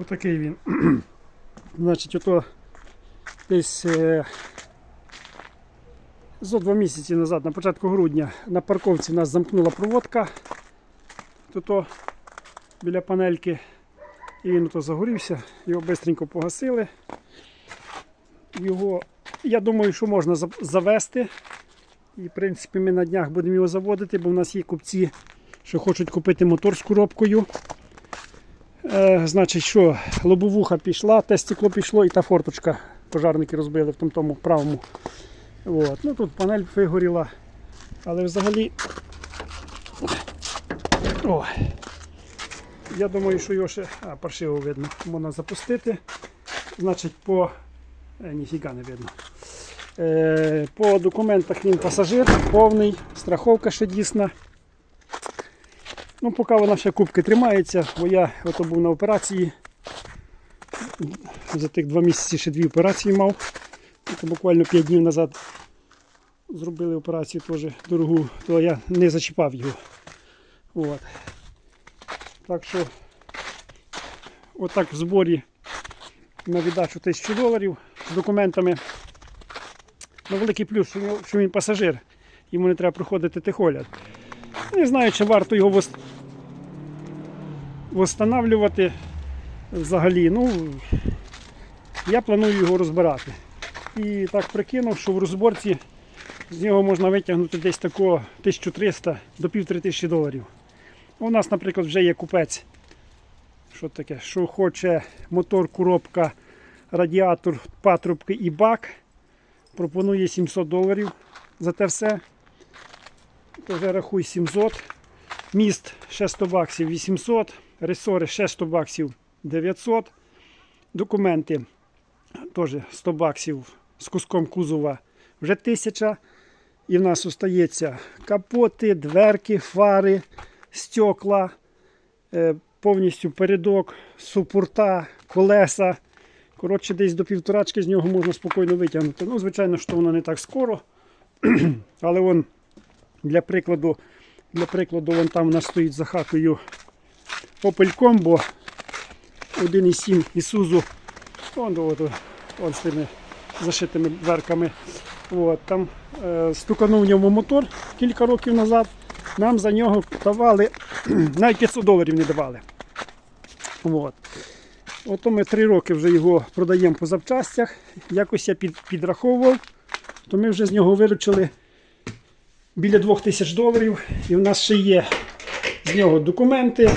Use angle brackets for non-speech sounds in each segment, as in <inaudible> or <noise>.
Отакий він. <clears throat> Значить, ото десь е, зо два місяці назад, на початку грудня, на парковці нас замкнула проводка. Тут біля панельки. І він ото загорівся, його швидко погасили. Його, я думаю, що можна завести. І в принципі ми на днях будемо його заводити, бо в нас є купці, що хочуть купити мотор з коробкою. Е, значить, що лобовуха пішла, те стекло пішло і та форточка пожарники розбили в тому, тому правому. От. Ну, тут панель вигоріла. Але взагалі. О, я думаю, що його ще а, паршиво видно. Можна запустити. Значить, по. Е, ніфіга не видно. Е, по документах він пасажир, повний, страховка ще дійсна. Ну, поки вона ще кубки тримається, бо я ото був на операції. За тих два місяці ще дві операції мав. Це буквально 5 днів назад зробили операцію теж дорогу, то я не зачіпав його. От. Так що отак в зборі на віддачу 1000 доларів з документами. Ну, великий плюс, що, він пасажир, йому не треба проходити техогляд. Не знаю, чи варто його вос... восстанавлювати взагалі. Ну, я планую його розбирати. І так прикинув, що в розборці з нього можна витягнути десь такого 1300 до 1500 доларів. У нас, наприклад, вже є купець. Що таке? Що хоче мотор, коробка, радіатор, патрубки і бак. Пропонує 700 доларів за те все. То вже рахуй 700. Міст ще 100 баксів 800. Ресори ще 100 баксів 900. Документи теж 100 баксів з куском кузова вже 1000. І в нас остається капоти, дверки, фари, стекла, е, повністю передок, супорта, колеса. Коротше, десь до півторачки з нього можна спокійно витягнути. Ну, звичайно, що воно не так скоро. <clears throat> Але вон, для прикладу, для прикладу, вон там у нас стоїть за хатою Opel Combo 1.7 Isuzu. Вон, от, вон з тими зашитими дверками. От, там е, стуканув в ньому мотор кілька років назад. Нам за нього давали <clears throat> навіть 500 доларів не давали. От. Ото ми три роки вже його продаємо по запчастях. Якось я під, підраховував, то ми вже з нього виручили біля 2000 доларів. І в нас ще є з нього документи,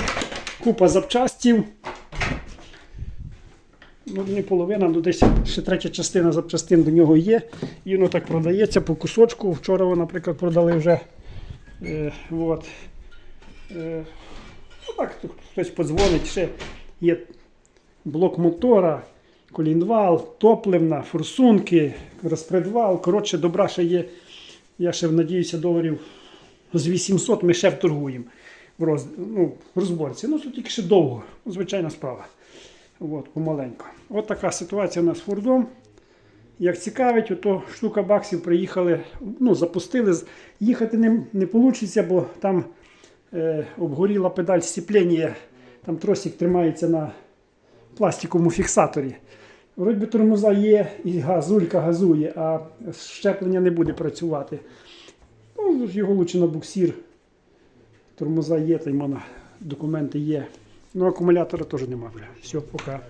купа запчастів. Ну, не половина, ну десь ще третя частина запчастин до нього є. І воно так продається по кусочку. Вчора, наприклад, продали вже. Е, от. Е, ну так, хтось подзвонить, ще є блок мотора, колінвал, топливна, форсунки, розпредвал. Коротше, добра ще є. Я ще надіюся, доларів з 800 ми ще вторгуємо в, роз, ну, в розборці. Ну, тут тільки ще довго, ну, звичайна справа. От, помаленьку. От така ситуація у нас з Фордом. Як цікавить, то штука баксів приїхали, ну, запустили. Їхати не, не вийде, бо там е, обгоріла педаль сцеплення, там тросик тримається на пластиковому фіксаторі. Вроді тормоза є, і газулька газує, а щеплення не буде працювати. Ну, його лучше на буксір. Тормоза є, та й мене документи є. Ну, акумулятора теж немає. Все, пока.